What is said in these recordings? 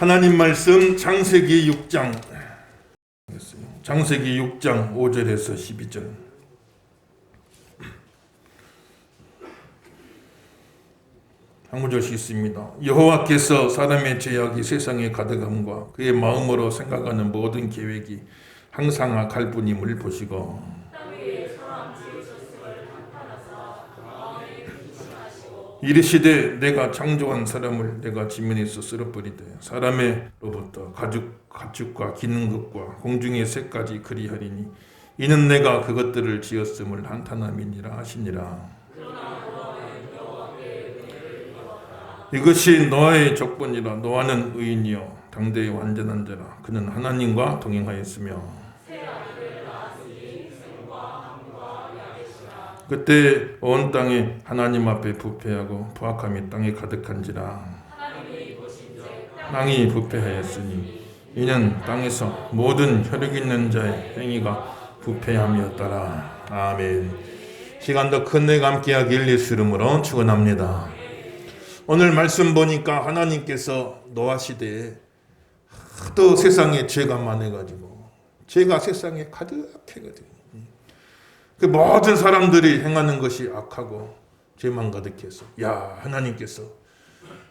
하나님 말씀 장세기 6장 장세기 6장 5절에서 12절 한 구절씩 있습니다. 여호와께서 사람의 죄악이 세상에 가득함과 그의 마음으로 생각하는 모든 계획이 항상 악할 뿐임을 보시고 이르시되 내가 창조한 사람을 내가 지면에서 쓸어버리되 사람의로부터 가죽 가축과 기는 것과 공중의 새까지 그리하리니 이는 내가 그것들을 지었음을 한탄함이니라 하시니라. 이것이 노아의 족본이라 노아는 의인이요. 당대의 완전한 자라. 그는 하나님과 동행하였으며 그때 온 땅이 하나님 앞에 부패하고 부악함이 땅에 가득한지라. 땅이 부패하였으니 이는 땅에서 모든 혈육 있는 자의 행위가 부패함이었더라. 아멘. 시간도 큰내 함께 하길 예수 이름으로 축원합니다. 오늘 말씀 보니까 하나님께서 노아 시대에 하도 세상에 죄가 많아가지고 죄가 세상에 가득해가지고 그 모든 사람들이 행하는 것이 악하고 죄만 가득해서 야 하나님께서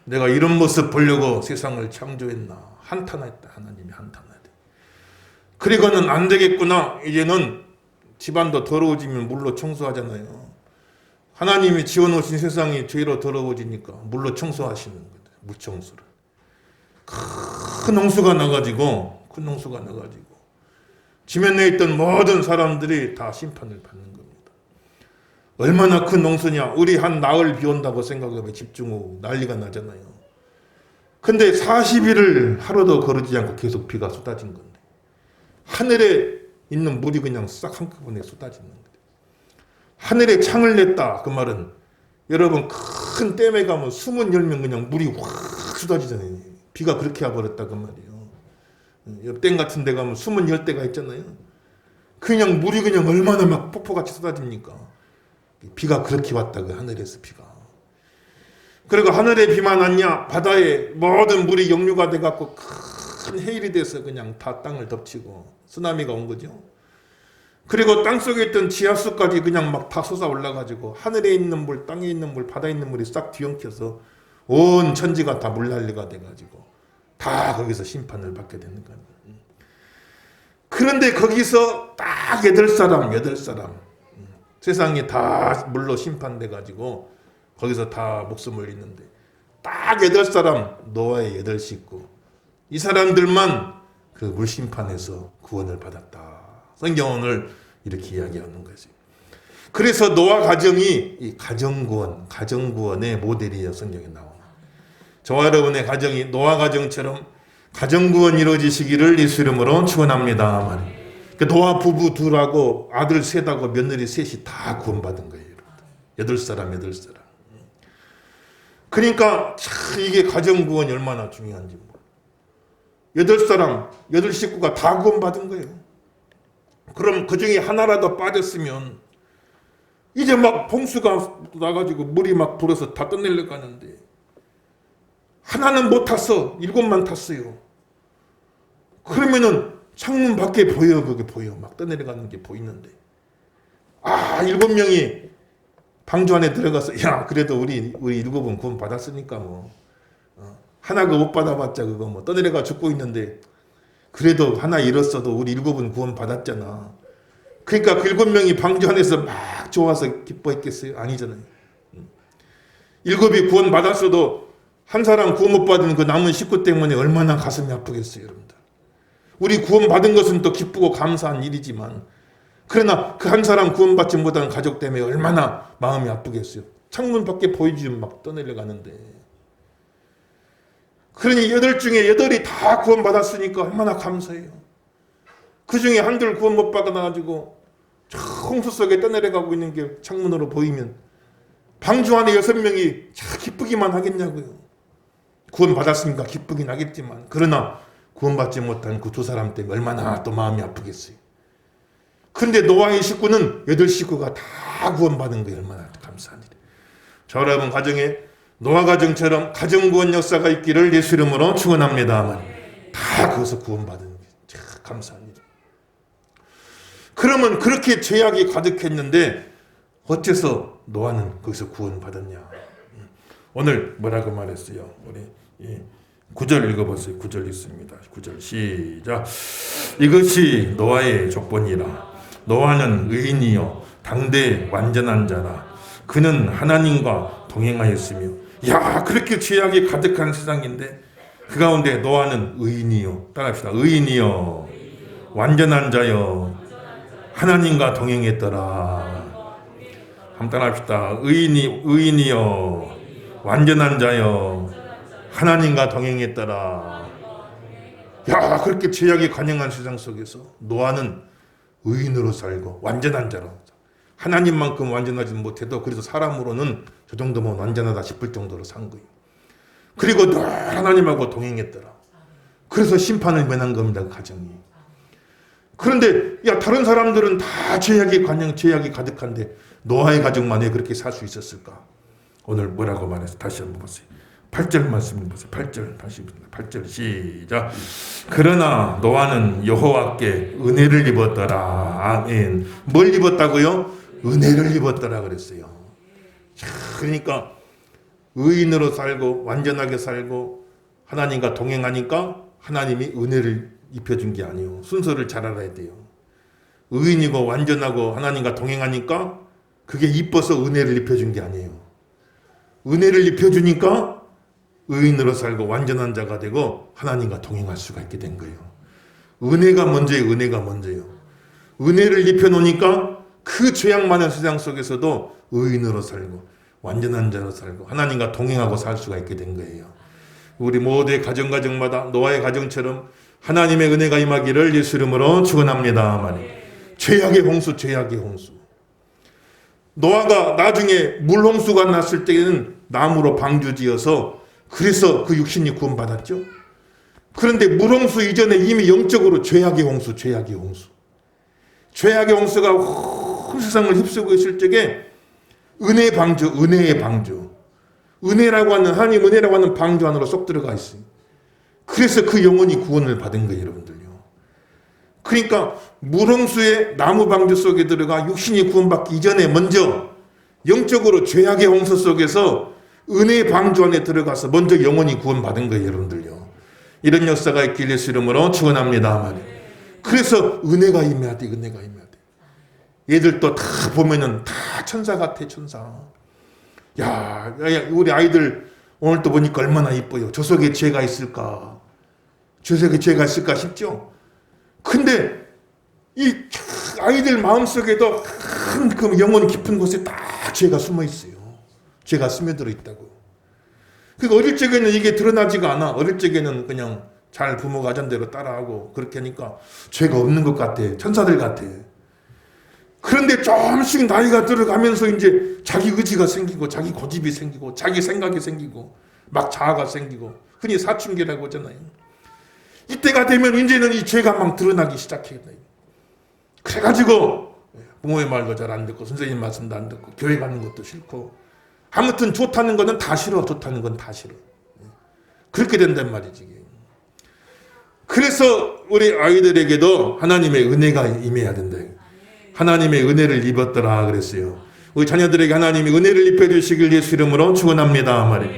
내가 이런 모습 보려고 세상을 창조했나? 한탄했다. 하나님이 한탄하대 그리고는 안 되겠구나. 이제는 집안도 더러워지면 물로 청소하잖아요. 하나님이 지어놓으신 세상이 죄로 더러워지니까 물로 청소하시는 거예요 물청소를. 큰 홍수가 나가지고 큰 홍수가 나가지고 지면에 있던 모든 사람들이 다 심판을 받는 겁니다. 얼마나 큰 농수냐. 우리 한 나흘 비 온다고 생각하면 집중 난리가 나잖아요. 근데 40일을 하루도 거르지 않고 계속 비가 쏟아진 건데 하늘에 있는 물이 그냥 싹 한꺼번에 쏟아지는 거예요. 하늘에 창을 냈다 그 말은 여러분 큰 댐에 가면 숨은 열면 그냥 물이 확 쏟아지잖아요. 비가 그렇게 와버렸다 그 말이에요. 옆댐 같은 데 가면 숨은 열대가 있잖아요. 그냥 물이 그냥 얼마나 막 폭포같이 쏟아집니까? 비가 그렇게 왔다 그 하늘에서 비가. 그리고 하늘에 비만 왔냐 바다에 모든 물이 역류가 돼 갖고 큰 해일이 돼서 그냥 다 땅을 덮치고 쓰나미가 온 거죠. 그리고 땅 속에 있던 지하수까지 그냥 막 다 솟아 올라가지고 하늘에 있는 물, 땅에 있는 물, 바다에 있는 물이 싹 뒤엉켜서 온 천지가 다 물난리가 돼가지고 다 거기서 심판을 받게 되는 거예요. 그런데 거기서 딱 여덟 사람, 여덟 사람 세상이 다 물로 심판돼 가지고 거기서 다 목숨을 잃는데 딱 여덟 사람 노아의 여덟 식구 이 사람들만 그 물심판에서 구원을 받았다. 성경을 이렇게 이야기하는 거지. 그래서 노아 가정이 이 가정구원, 가정구원의 모델이에요. 성경에 나와. 저와 여러분의 가정이 노아 가정처럼 가정 구원 이루어지시기를 예수 이름으로 축원합니다. 그 노아 부부 둘하고 아들 셋하고 며느리 셋이 다 구원받은 거예요. 여덟 사람, 여덟 사람. 그러니까 참 이게 가정 구원이 얼마나 중요한지. 여덟 사람, 여덟 식구가 다 구원받은 거예요. 그럼 그 중에 하나라도 빠졌으면 이제 막 봉수가 나가지고 물이 막 불어서 다 떠내려고 하는데 하나는 못 탔어. 일곱만 탔어요. 그러면은 창문 밖에 보여. 그게 보여. 막 떠내려가는 게 보이는데. 아, 일곱 명이 방주 안에 들어가서, 야, 그래도 우리, 우리 일곱은 구원 받았으니까 뭐. 어, 하나가 못 받아봤자 그거 뭐 떠내려가 죽고 있는데, 그래도 하나 잃었어도 우리 일곱은 구원 받았잖아. 그러니까 그 일곱 명이 방주 안에서 막 좋아서 기뻐했겠어요? 아니잖아요. 음. 일곱이 구원 받았어도 한 사람 구원 못 받은 그 남은 식구 때문에 얼마나 가슴이 아프겠어요, 여러분들. 우리 구원 받은 것은 또 기쁘고 감사한 일이지만, 그러나 그 한 사람 구원 받지 못한 가족 때문에 얼마나 마음이 아프겠어요. 창문 밖에 보이지 막 떠내려 가는데. 그러니 여덟 중에 여덟이 다 구원 받았으니까 얼마나 감사해요. 그 중에 한둘 구원 못 받아가지고 홍수 속에 떠내려가고 있는 게 창문으로 보이면 방주 안에 여섯 명이 기쁘기만 하겠냐고요. 구원 받았으니까 기쁘긴 하겠지만 그러나 구원받지 못한 그 두 사람 때문에 얼마나 또 마음이 아프겠어요. 그런데 노아의 식구는 여덟 식구가 다 구원받은 거예요. 얼마나 감사한 일이에요. 저 여러분 가정에 노아 가정처럼 가정 구원 역사가 있기를 예수 이름으로 축원합니다. 다 거기서 구원받은 게참 감사한 일. 그러면 그렇게 죄악이 가득했는데 어째서 노아는 거기서 구원받았냐? 오늘 뭐라고 말했어요? 우리 예, 9절 읽어보세요. 9절 있습니다. 9절 시작. 이것이 노아의 족본이라. 노아는 의인이요 당대 완전한 자라. 그는 하나님과 동행하였으며 야 그렇게 죄악이 가득한 세상인데 그 가운데 노아는 의인이요 따라합시다. 의인이요 완전한 자요 하나님과 동행했더라. 한번 따라합시다. 의인이 의인이요 완전한 자요 하나님과 동행했더라. 야 그렇게 죄악이 관영한 세상 속에서 노아는 의인으로 살고 완전한 자로 하나님만큼 완전하지 못해도 그래도 사람으로는 저 정도면 완전하다 싶을 정도로 산 거예요. 그리고 늘 하나님하고 동행했더라. 그래서 심판을 면한 겁니다. 그 가정이. 그런데 야 다른 사람들은 다 죄악이 관영 죄악이 가득한데 노아의 가정만 왜 그렇게 살 수 있었을까? 오늘 뭐라고 말해서 다시 한번 보세요. 8절 말씀 보세요. 8절 다시 8절 시작. 그러나 노아는 여호와께 은혜를 입었더라. 아멘. 뭘 입었다고요? 은혜를 입었더라 그랬어요. 자, 그러니까 의인으로 살고 완전하게 살고 하나님과 동행하니까 하나님이 은혜를 입혀준 게 아니에요. 순서를 잘 알아야 돼요. 의인이고 완전하고 하나님과 동행하니까 그게 이뻐서 은혜를 입혀준 게 아니에요. 은혜를 입혀주니까 의인으로 살고 완전한 자가 되고 하나님과 동행할 수가 있게 된 거예요. 은혜가 먼저예요. 은혜가 먼저예요. 은혜를 입혀놓으니까 그 죄악 많은 세상 속에서도 의인으로 살고 완전한 자로 살고 하나님과 동행하고 살 수가 있게 된 거예요. 우리 모두의 가정 가정마다 노아의 가정처럼 하나님의 은혜가 임하기를 예수 이름으로 축원합니다. 말이 죄악의 홍수, 죄악의 홍수. 노아가 나중에 물홍수가 났을 때는 나무로 방주지어서 그래서 그 육신이 구원 받았죠. 그런데 물홍수 이전에 이미 영적으로 죄악의 홍수, 죄악의 홍수. 죄악의 홍수가 온 세상을 휩쓰고 있을 적에 은혜의 방주, 은혜의 방주. 은혜라고 하는, 하나님 은혜라고 하는 방주 안으로 쏙 들어가 있어요. 그래서 그 영혼이 구원을 받은 거예요, 여러분들요. 그러니까 물홍수의 나무 방주 속에 들어가 육신이 구원받기 이전에 먼저 영적으로 죄악의 홍수 속에서 은혜의 방주 안에 들어가서 먼저 영혼이 구원받은 거예요, 여러분들요. 이런 역사가 있길 예수 이름으로 축원합니다. 그래서 은혜가 임해야 돼, 은혜가 임해야 돼. 얘들도 다 보면은 다 천사 같아, 천사. 야, 야, 우리 아이들 오늘 또 보니까 얼마나 이뻐요. 저 속에 죄가 있을까? 저 속에 죄가 있을까 싶죠? 근데 이 아이들 마음속에도 큰 그 영혼 깊은 곳에 딱 죄가 숨어 있어요. 죄가 스며들어 있다고. 그 어릴 적에는 이게 드러나지가 않아. 어릴 적에는 그냥 잘 부모가 하던 대로 따라하고 그렇게 하니까 죄가 없는 것 같아. 천사들 같아. 그런데 조금씩 나이가 들어가면서 이제 자기 의지가 생기고 자기 고집이 생기고 자기 생각이 생기고 막 자아가 생기고 흔히 사춘기라고 하잖아요. 이때가 되면 이제는 이 죄가 막 드러나기 시작해요. 그래가지고 부모의 말도 잘 안 듣고 선생님 말씀도 안 듣고 교회 가는 것도 싫고 아무튼 좋다는 거는 다 싫어 좋다는 건 다 싫어. 그렇게 된단 말이지 그래서 우리 아이들에게도 하나님의 은혜가 임해야 된다. 하나님의 은혜를 입었더라 그랬어요. 우리 자녀들에게 하나님이 은혜를 입혀주시길 예수 이름으로 축원합니다 말이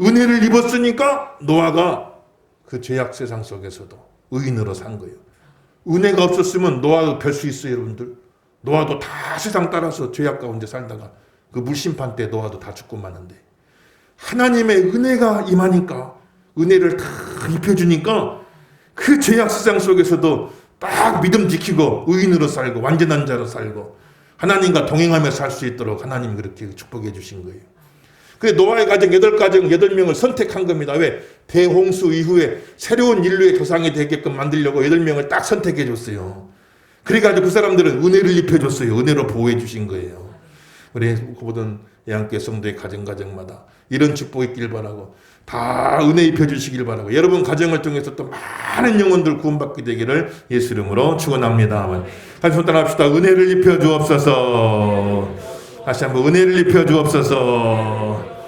은혜를 입었으니까 노아가 그 죄악 세상 속에서도 의인으로 산 거예요. 은혜가 없었으면 노아도 별 수 있어요 여러분들. 노아도 다 세상 따라서 죄악 가운데 살다가 그 물심판 때 노아도 다 죽고 마는데 하나님의 은혜가 임하니까 은혜를 다 입혀주니까 그 죄악 세상 속에서도 딱 믿음 지키고 의인으로 살고 완전한 자로 살고 하나님과 동행하며 살 수 있도록 하나님 그렇게 축복해 주신 거예요. 그래 노아의 가정 여덟 가정 여덟 명을 선택한 겁니다. 왜 대홍수 이후에 새로운 인류의 조상이 되게끔 만들려고 여덟 명을 딱 선택해 줬어요. 그래가지고 그 사람들은 은혜를 입혀줬어요. 은혜로 보호해 주신 거예요. 우리 모든 예한교회 성도의 가정 가정마다 이런 축복 있길 바라고 다 은혜 입혀주시길 바라고 여러분 가정을 통해서 또 많은 영혼들 구원받게 되기를 예수 이름으로 축원합니다. 한번 따라합시다. 은혜를 입혀 주옵소서. 다시 한번 은혜를 입혀 주옵소서.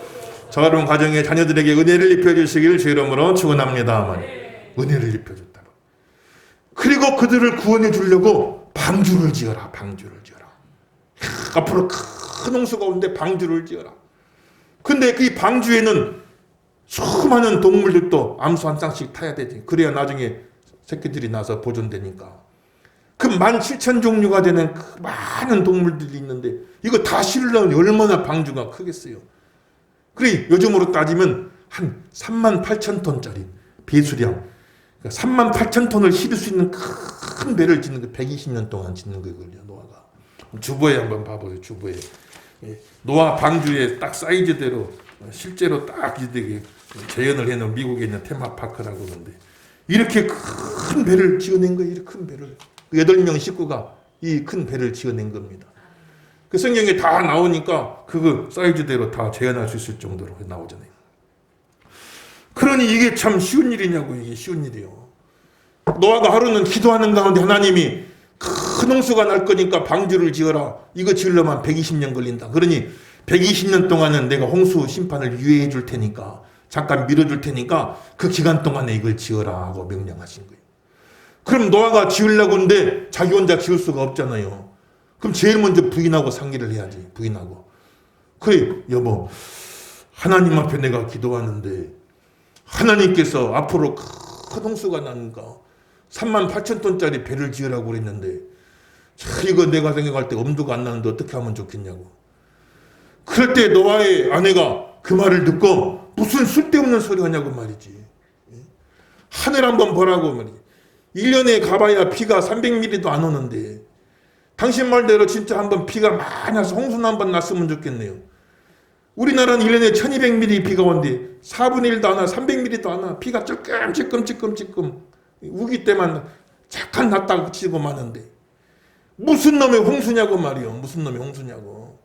저 여러분 가정의 자녀들에게 은혜를 입혀주시길 주 이름으로 축원합니다. 은혜를 입혀줬다고. 그리고 그들을 구원해 주려고 방주를 지어라. 방주를 지어라. 하, 앞으로 큰 홍수가 오는데 방주를 지어라. 근데 그 방주에는 수많은 동물들도 암수 한 쌍씩 타야 되지. 그래야 나중에 새끼들이 나서 보존되니까. 그 만 칠천 종류가 되는 그 많은 동물들이 있는데 이거 다 실으려면 얼마나 방주가 크겠어요. 그래 요즘으로 따지면 한 3만 8천 톤짜리 배수량 3만 8천 톤을 실을 수 있는 큰 배를 짓는 거 120년 동안 짓는 거거든요 노아가 주보에 한번 봐보세요 주보에 예, 노아 방주에 딱 사이즈대로 실제로 딱 이렇게 재현을 해놓은 미국에 있는 테마파크라고 그러는데 이렇게 큰 배를 지어낸 거예요 이렇게 큰 배를 여덟 명 식구가 이 큰 배를 지어낸 겁니다 그 성경에 다 나오니까 그거 사이즈대로 다 재현할 수 있을 정도로 나오잖아요. 그러니 이게 참 쉬운 일이냐고 이게 쉬운 일이요. 노아가 하루는 기도하는 가운데 하나님이 큰 홍수가 날 거니까 방주를 지어라. 이거 지으려면 120년 걸린다. 그러니 120년 동안은 내가 홍수 심판을 유예해 줄 테니까 잠깐 밀어줄 테니까 그 기간 동안에 이걸 지어라 하고 명령하신 거예요. 그럼 노아가 지으려고 하는데 자기 혼자 지을 수가 없잖아요. 그럼 제일 먼저 부인하고 상의를 해야지. 부인하고. 그래, 여보. 하나님 앞에 내가 기도하는데 하나님께서 앞으로 큰 홍수가 나니까 3만 8천 톤짜리 배를 지으라고 그랬는데 자, 이거 내가 생각할 때 엄두가 안 나는데 어떻게 하면 좋겠냐고. 그럴 때 노아의 아내가 그 말을 듣고 무슨 쓸데없는 소리 하냐고 말이지. 하늘 한번 보라고 말이지. 1년에 가봐야 비가 300mm도 안 오는데 당신 말대로 진짜 한번 비가 많이 와서 홍수나 한번 났으면 좋겠네요. 우리나라는 1년에 1200mm 비가 오는데 4분의 1도 안 와, 300mm도 안 와. 비가 찔끔 찔끔 찔끔 찔끔 우기 때만 잠깐 났다가 그치고 마는데 무슨 놈의 홍수냐고 말이요. 무슨 놈의 홍수냐고.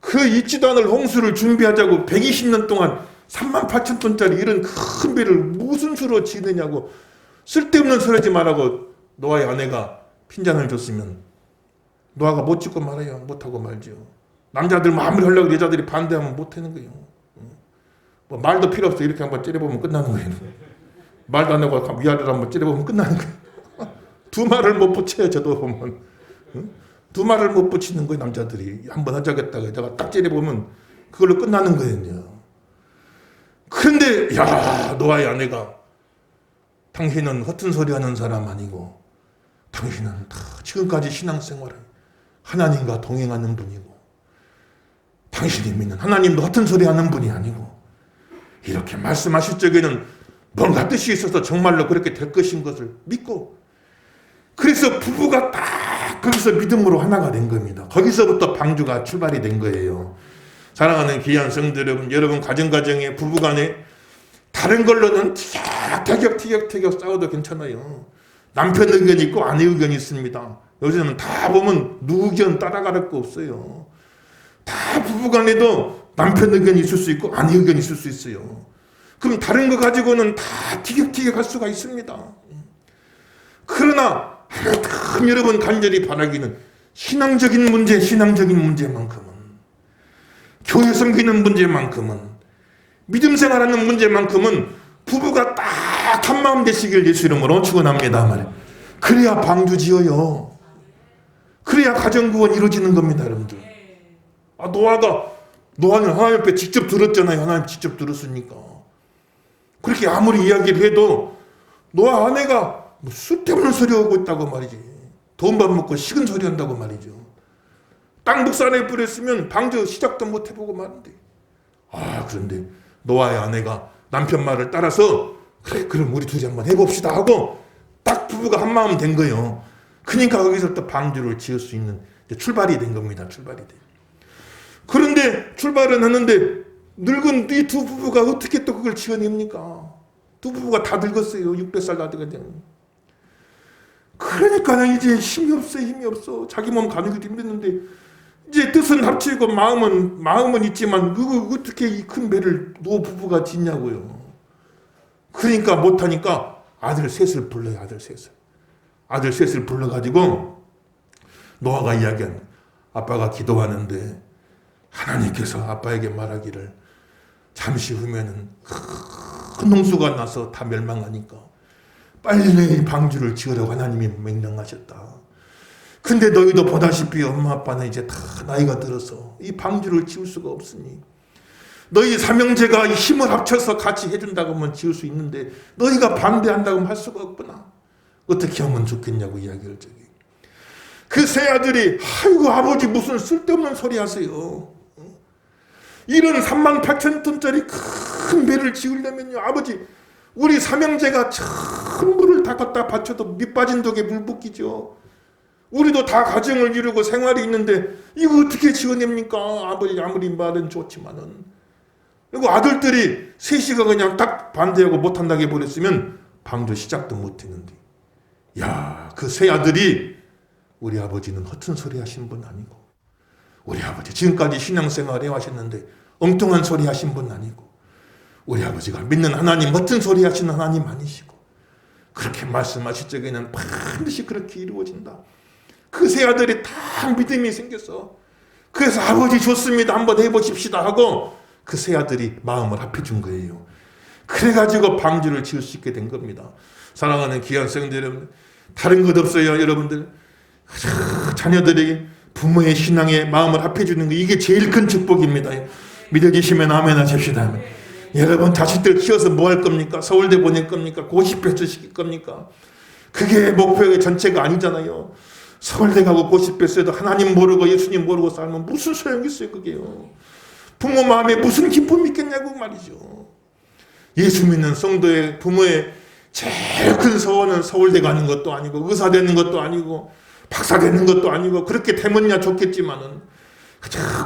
그 있지도 않을 홍수를 준비하자고 120년 동안 3만 8천 톤짜리 이런 큰 배를 무슨 수로 지느냐고 쓸데없는 소리지 말라고 노아의 아내가 핀잔을 줬으면 노아가 못 짓고 말아요. 못하고 말죠. 남자들 마음을 하려고 여자들이 반대하면 못하는 거예요. 뭐 말도 필요 없어. 이렇게 한번 찌려보면 끝나는 거예요. 말도 안 하고 위아래로 한번 찌려보면 끝나는 거예요. 두 말을 못 붙여요. 저도 보면. 두 말을 못 붙이는 거예요. 남자들이. 한번 하자겠다고 여자가 딱 찌려보면 그걸로 끝나는 거예요. 그런데 야 노아의 아내가 당신은 허튼 소리 하는 사람 아니고 당신은 다 지금까지 신앙생활을 하나님과 동행하는 분이고 당신이 믿는 하나님도 같은 소리 하는 분이 아니고 이렇게 말씀하실 적에는 뭔가 뜻이 있어서 정말로 그렇게 될 것인 것을 믿고 그래서 부부가 딱 거기서 믿음으로 하나가 된 겁니다. 거기서부터 방주가 출발이 된 거예요. 사랑하는 귀한 성들 여러분, 여러분 가정가정에 부부간에 다른 걸로는 티격태격 티격태격 싸워도 괜찮아요. 남편 의견이 있고 아내 의견이 있습니다. 요새는 다 보면 누구 의견 따라갈 거 없어요. 다 부부간에도 남편 의견이 있을 수 있고 아내 의견이 있을 수 있어요. 그럼 다른 거 가지고는 다 티격태격 할 수가 있습니다. 그러나 참 여러분 간절히 바라기는 신앙적인 문제, 신앙적인 문제만큼은 교회 섬기는 문제만큼은 믿음 생활하는 문제만큼은 부부가 딱 한 마음 되시길 예수 이름으로 축원합니다 말이에요. 그래야 방주 지어요. 그래야 가정구원 이루어지는 겁니다, 여러분들. 아, 노아가, 노아는 하나님 앞에 직접 들었잖아요. 하나님 직접 들었으니까. 그렇게 아무리 이야기를 해도 노아 아내가 뭐 쓸데없는 소리 하고 있다고 말이지. 돈밥 먹고 식은 소리 한다고 말이죠. 땅 북산에 뿌렸으면 방주 시작도 못 해보고 마는데. 아, 그런데 노아의 아내가 남편 말을 따라서 그래, 그럼 우리 둘이 한번 해봅시다 하고 딱 부부가 한 마음 된 거예요. 그러니까 거기서부터 방주를 지을 수 있는 출발이 된 겁니다. 출발이 돼. 그런데 출발은 하는데 늙은 이 두 부부가 어떻게 또 그걸 지어냅니까? 두 부부가 다 늙었어요. 600살 다 되거든. 그러니까 이제 힘이 없어, 힘이 없어. 자기 몸 가누기도 힘들는데 이제 뜻은 합치고 마음은 마음은 있지만 그거 어떻게 이 큰 배를 노 부부가 짓냐고요. 그러니까 못하니까 아들 셋을 불러요. 아들 셋을. 아들 셋을 불러가지고 노아가 이야기한 아빠가 기도하는데 하나님께서 아빠에게 말하기를 잠시 후면은 큰 홍수가 나서 다 멸망하니까 빨리 방주를 지으라고 하나님이 명령하셨다. 근데 너희도 보다시피 엄마 아빠는 이제 다 나이가 들어서 이 방주를 지을 수가 없으니 너희 삼형제가 힘을 합쳐서 같이 해준다고 하면 지을 수 있는데 너희가 반대한다고 하면 할 수가 없구나. 어떻게 하면 좋겠냐고 이야기를 저기. 그 세 아들이 아이고 아버지 무슨 쓸데없는 소리 하세요. 이런 3만 8천 톤짜리 큰 배를 지으려면요 아버지 우리 삼형제가 전부를 다 갖다 바쳐도 밑 빠진 독에 물 붓기죠. 우리도 다 가정을 이루고 생활이 있는데 이거 어떻게 지어냅니까? 아버지 아무리 말은 좋지만은 그리고 아들들이 셋이가 그냥 딱 반대하고 못한다고 해버렸으면 방조 시작도 못했는데 야그 세 아들이 우리 아버지는 허튼 소리 하신 분 아니고 우리 아버지 지금까지 신앙생활 해왔셨는데 엉뚱한 소리 하신 분 아니고 우리 아버지가 믿는 하나님 허튼 소리 하시는 하나님 아니시고 그렇게 말씀하실 적에는 반드시 그렇게 이루어진다. 그 세 아들이 다 믿음이 생겼어. 그래서 아버지 좋습니다. 한번 해보십시다 하고 그 세 아들이 마음을 합해준 거예요. 그래가지고 방주를 지을 수 있게 된 겁니다. 사랑하는 귀한 성도 여러분, 다른 것 없어요, 여러분들. 자녀들에게 부모의 신앙에 마음을 합해주는 거 이게 제일 큰 축복입니다. 믿어지시면 아멘 하십시다. 여러분 자식들 키워서 뭐 할 겁니까? 서울대 보낼 겁니까? 고시패스 시킬 겁니까? 그게 목표의 전체가 아니잖아요. 서울대 가고 고시패스에도 하나님 모르고 예수님 모르고 살면 무슨 소용이 있어요 그게요. 부모 마음에 무슨 기쁨이 있겠냐고 말이죠. 예수 믿는 성도의 부모의 제일 큰 소원은 서울대 가는 것도 아니고 의사 되는 것도 아니고 박사 되는 것도 아니고 그렇게 되면야 좋겠지만은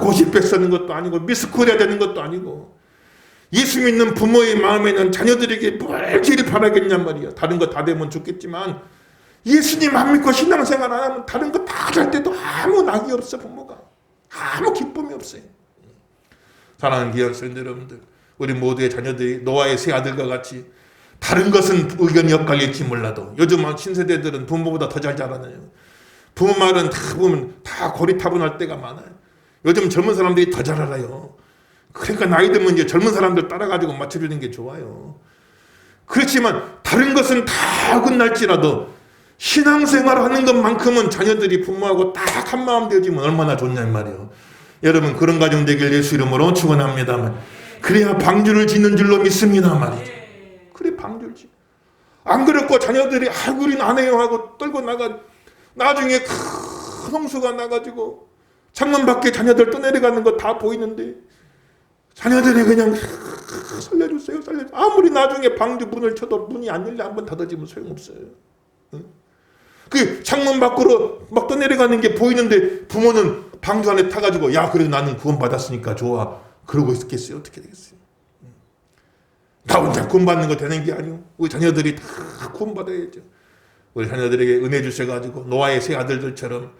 고시백 쓰는 것도 아니고 미스코리아 되는 것도 아니고 예수 믿는 부모의 마음에는 자녀들에게 뭘 제일 바라겠냔 말이야. 다른 거 다 되면 좋겠지만 예수님 안 믿고 신앙생활 안 하면 다른 거 다 잘 때도 아무 낙이 없어 부모가 아무 기쁨이 없어요. 사랑하는 기억 성도 여러분들 우리 모두의 자녀들이 노아의 세 아들과 같이 다른 것은 의견이 엇갈릴지 몰라도 요즘 신세대들은 부모보다 더 잘 자라나요. 부모 말은 다 보면 다 고리타분할 때가 많아요. 요즘 젊은 사람들이 더 잘 알아요. 그러니까 나이 들면 이제 젊은 사람들 따라가지고 맞춰주는 게 좋아요. 그렇지만 다른 것은 다 어긋날지라도 신앙생활 하는 것만큼은 자녀들이 부모하고 딱 한 마음 되어지면 얼마나 좋냐 말이에요. 여러분 그런 가정 되길 예수 이름으로 축원합니다만 그래야 방주를 짓는 줄로 믿습니다 말이죠. 그래 방주를 짓. 안 그랬고 자녀들이 우리는 안 해요 하고 떨고 나가 나중에 큰 홍수가 나가지고 창문 밖에 자녀들 떠내려가는 거 다 보이는데 자녀들이 그냥 살려주세요 살려 아무리 나중에 방주 문을 쳐도 문이 안 열려 한번 닫아지면 소용없어요. 응? 그 창문 밖으로 막 떠내려가는 게 보이는데 부모는 방주 안에 타가지고 야 그래도 나는 구원 받았으니까 좋아 그러고 있겠어요 어떻게 되겠어요? 나 혼자 구원 받는 거 되는 게 아니고 우리 자녀들이 다 구원 받아야죠. 우리 자녀들에게 은혜 주셔가지고 노아의 세 아들들처럼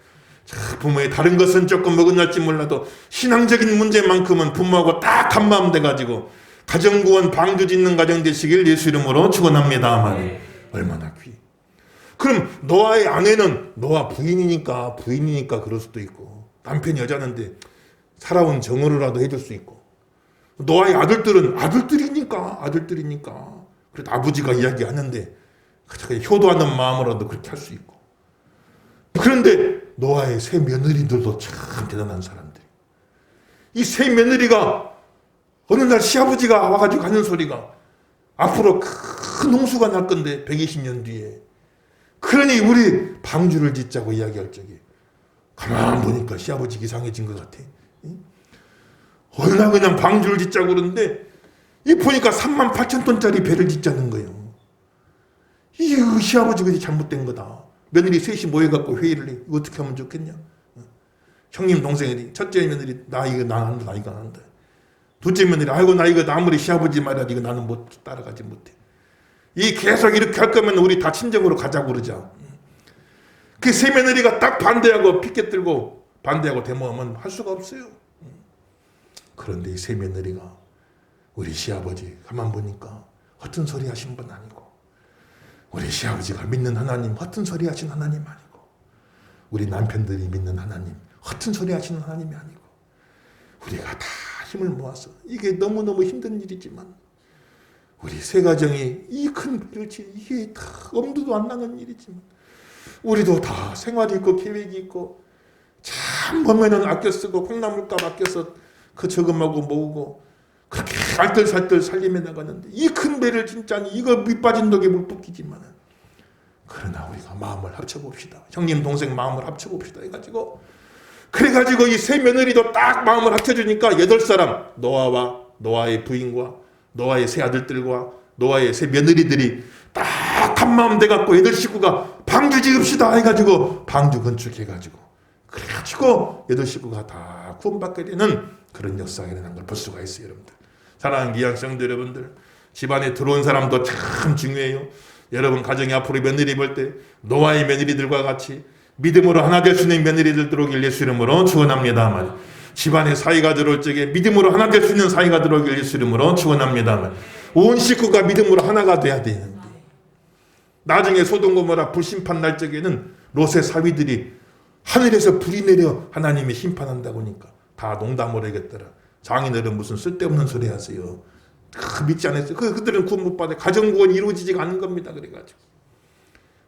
부모의 다른 것은 조금 어긋날지 몰라도 신앙적인 문제만큼은 부모하고 딱 한 마음 돼가지고 가정구원 방주 짓는 가정 되시길 예수 이름으로 축원합니다만 얼마나 귀. 그럼 노아의 아내는 노아 부인이니까 부인이니까 그럴 수도 있고 남편이 여자는데 살아온 정으로라도 해줄 수 있고 노아의 아들들은 아들들이니까 아들들이니까. 그래도 아버지가 이야기하는데 효도하는 마음으로도 그렇게 할 수 있고. 그런데 노아의 세 며느리들도 참 대단한 사람들. 이 세 며느리가 어느 날 시아버지가 와가지고 하는 소리가 앞으로 큰 홍수가 날 건데 120년 뒤에 그러니 우리 방주를 짓자고 이야기할 적에 가만 보니까 시아버지 이상해진 것 같아. 어느 날 그냥 방주를 짓자고 그러는데 이 보니까 3만 8천 톤짜리 배를 짓자는 거예요. 이 시아버지가 잘못된 거다. 며느리 셋이 모여갖고 회의를 해. 어떻게 하면 좋겠냐? 형님 동생이 첫째 며느리 나 이거 나 한다 나 이거 안다. 둘째 며느리 아이고 나 이거 아무리 시아버지 말이라도 이거 나는 못 따라가지 못해. 이 계속 이렇게 할 거면 우리 다 친정으로 가자고 그러자. 그 세 며느리가 딱 반대하고 피켓 들고 반대하고 대모하면 할 수가 없어요. 그런데 이 세 며느리가 우리 시아버지 가만 보니까 어떤 소리 하신 분 아니고 우리 시아버지가 믿는 하나님 허튼 소리 하신 하나님 아니고 우리 남편들이 믿는 하나님 허튼 소리 하시는 하나님이 아니고 우리가 다 힘을 모아서 이게 너무너무 힘든 일이지만 우리 세 가정이 이 큰 배를 지 이게 다 엄두도 안 나는 일이지만 우리도 다 생활이 있고 계획이 있고 참 보면은 아껴 쓰고 콩나물값 아껴서 그 저금하고 모으고 그렇게 알뜰살뜰 살림해 나가는데 이 큰 배를 진짜 이거 밑빠진 독에 물 붓기지만 그러나 우리가 마음을 합쳐봅시다. 형님 동생 마음을 합쳐봅시다 해가지고 그래가지고 이 세 며느리도 딱 마음을 합쳐주니까 여덟 사람 노아와 노아의 부인과 노아의 세 아들들과 노아의 세 며느리들이 딱한 마음 돼갖고 여덟 식구가 방주 지읍시다 해가지고 방주 건축해가지고 그래가지고 여덟 식구가 다 구원받게 되는 그런 역사가 일어난 걸 볼 수가 있어요 여러분들 사랑하는 귀한 성도 여러분들 집안에 들어온 사람도 참 중요해요. 여러분 가정이 앞으로 며느리 볼 때 노아의 며느리들과 같이 믿음으로 하나 될 수 있는 며느리들 들어오길 예수 이름으로 축원합니다만 집안에 사이가 들어올 적에 믿음으로 하나 될 수 있는 사이가 들어오길 예수 이름으로 축원합니다만 온 식구가 믿음으로 하나가 돼야 되는데 나중에 소돔고모라 불심판 날 적에는 롯의 사위들이 하늘에서 불이 내려 하나님이 심판한다고 하니까 다 농담으로 하겠더라 장인어른 무슨 쓸데없는 소리 하세요 그 믿지 않았어요 그, 그들은 구원 못 받아 가정구원이 이루어지지가 않는 겁니다 그래가지고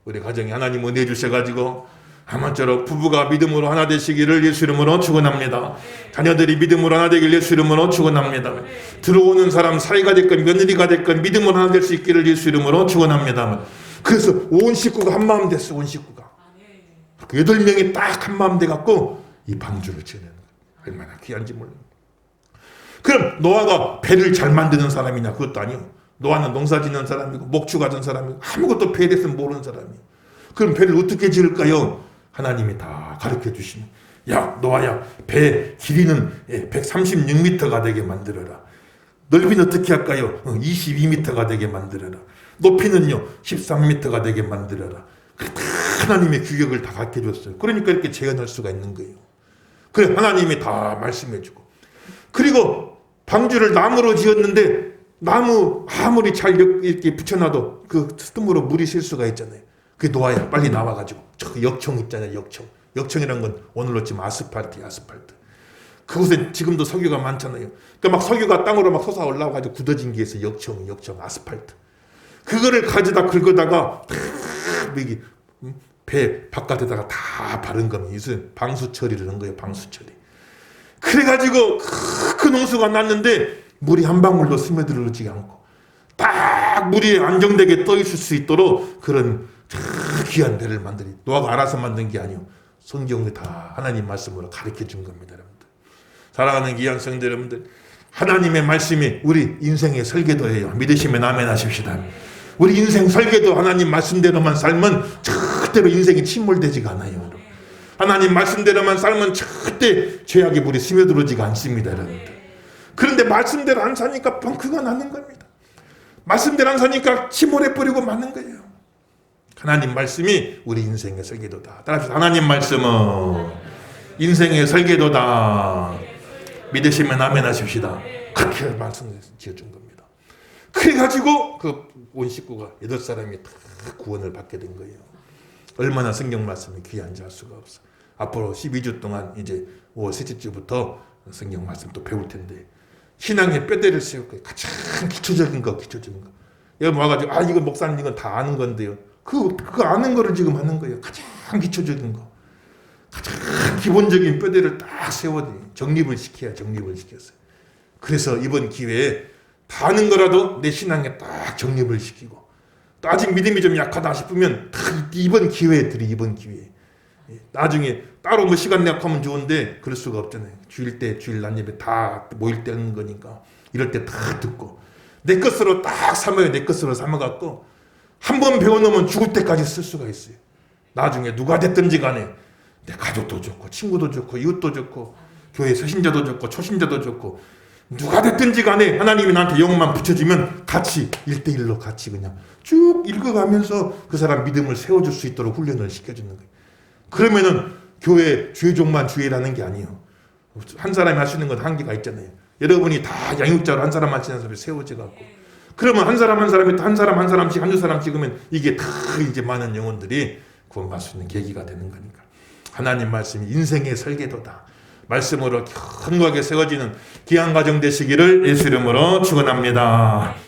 우리 가정에 하나님 은혜 주셔가지고 아무쪼록 부부가 믿음으로 하나 되시기를 예수 이름으로 축원합니다. 자녀들이 믿음으로 하나 되길 예수 이름으로 축원합니다. 들어오는 사람 사이가 됐건 며느리가 됐건 믿음으로 하나 될 수 있기를 예수 이름으로 축원합니다. 그래서 온 식구가 한 마음 됐어 온 식구가 그 여덟 명이 딱 한 마음 돼 갖고 이 방주를 지내는 거야. 얼마나 귀한지 몰라. 그럼 노아가 배를 잘 만드는 사람이냐 그것도 아니요. 노아는 농사 짓는 사람이고 목축 하던 사람이고 아무것도 배에 대해서 모르는 사람이에요. 그럼 배를 어떻게 지을까요? 하나님이 다 가르쳐 주시니 야 노아야 배 길이는 136m가 되게 만들어라. 넓이는 어떻게 할까요? 22m가 되게 만들어라. 높이는요 13m가 되게 만들어라. 하나님의 규격을 다 가르쳐 줬어요. 그러니까 이렇게 재현할 수가 있는 거예요. 그래 하나님이 다 말씀해 주고 그리고 방주를 나무로 지었는데 나무 아무리 잘 이렇게 붙여놔도 그 틈으로 물이 쉴 수가 있잖아요. 그게 노아야 빨리 나와가지고. 저 역청 있잖아요 역청. 역청이라는 건 오늘로 치면 아스팔트 아스팔트. 그곳에 지금도 석유가 많잖아요. 그러니까 막 석유가 땅으로 막 솟아 올라와가지고 굳어진 게 있어 역청 역청 아스팔트. 그거를 가져다 긁어다가 여기 배 바깥에다가 다 바른 겁니다. 이것은 방수 처리를 한 거예요 방수 처리 그래가지고 큰 홍수가 났는데 물이 한 방울도 스며들지 않고 딱 물이 안정되게 떠 있을 수 있도록 그런 귀한 배를 만드니 노아가 알아서 만든 게 아니요 성경이 다 하나님 말씀으로 가르쳐 준 겁니다 여러분들. 사랑하는 귀한 성도 여러분들 하나님의 말씀이 우리 인생의 설계도예요. 믿으시면 아멘 하십시다. 우리 인생 설계도 하나님 말씀대로만 살면 절대로 인생이 침몰되지가 않아요 하나님 말씀대로만 살면 절대 죄악의 물이 스며들어지가 않습니다 여러분들 그런데 말씀대로 안 사니까 뻥크가 나는 겁니다 말씀대로 안 사니까 침몰해 버리고 마는 거예요 하나님 말씀이 우리 인생의 설계도다. 따라서 하나님 말씀은 인생의 설계도다. 믿으시면 아멘 하십시다. 그렇게 말씀 지어준 겁니다. 그래가지고 그 온 식구가 여덟 사람이 다 구원을 받게 된 거예요. 얼마나 성경 말씀이 귀한지 알 수가 없어. 앞으로 12주 동안 이제 5월 셋째 주부터 성경 말씀 또 배울 텐데 신앙의 뼈대를 세울 거예요. 가장 기초적인 거, 기초적인 거. 여기 와가지고 아 이거 목사님 이건 다 아는 건데요. 그, 그 아는 거를 지금 하는 거예요. 가장 기초적인 거. 가장 기본적인 뼈대를 딱 세워 정립을 시켜야 정립을 시켰어요. 그래서 이번 기회에 다 아는 거라도 내 신앙에 딱 정립을 시키고 또 아직 믿음이 좀 약하다 싶으면 딱 이번 기회에 들이 이번 기회에 나중에 따로 뭐 시간 내하면 좋은데 그럴 수가 없잖아요. 주일 때 주일 난 예배 다 모일 때 하는 거니까 이럴 때 다 듣고 내 것으로 딱 삼아요. 내 것으로 삼아갖고 한 번 배워놓으면 죽을 때까지 쓸 수가 있어요. 나중에 누가 됐든지 간에 내 가족도 좋고 친구도 좋고 이웃도 좋고 교회 서신자도 좋고 초신자도 좋고 누가 됐든지 간에 하나님이 나한테 영만 붙여주면 같이 일대일로 같이 그냥 쭉 읽어가면서 그 사람 믿음을 세워줄 수 있도록 훈련을 시켜주는 거예요. 그러면은 교회 주의종만 주의라는 게 아니에요. 한 사람이 할수 있는 건 한계가 있잖아요. 여러분이 다 양육자로 한 사람 하시는 사람이 세워져 갖고 그러면 한 사람 한 사람이 한 사람 한 사람씩 한두 사람 찍으면 이게 다 이제 많은 영혼들이 구원받을 수 있는 계기가 되는 거니까 하나님 말씀이 인생의 설계도다. 말씀으로 견고하게 세워지는 귀한 가정 되시기를 예수 이름으로 축원합니다.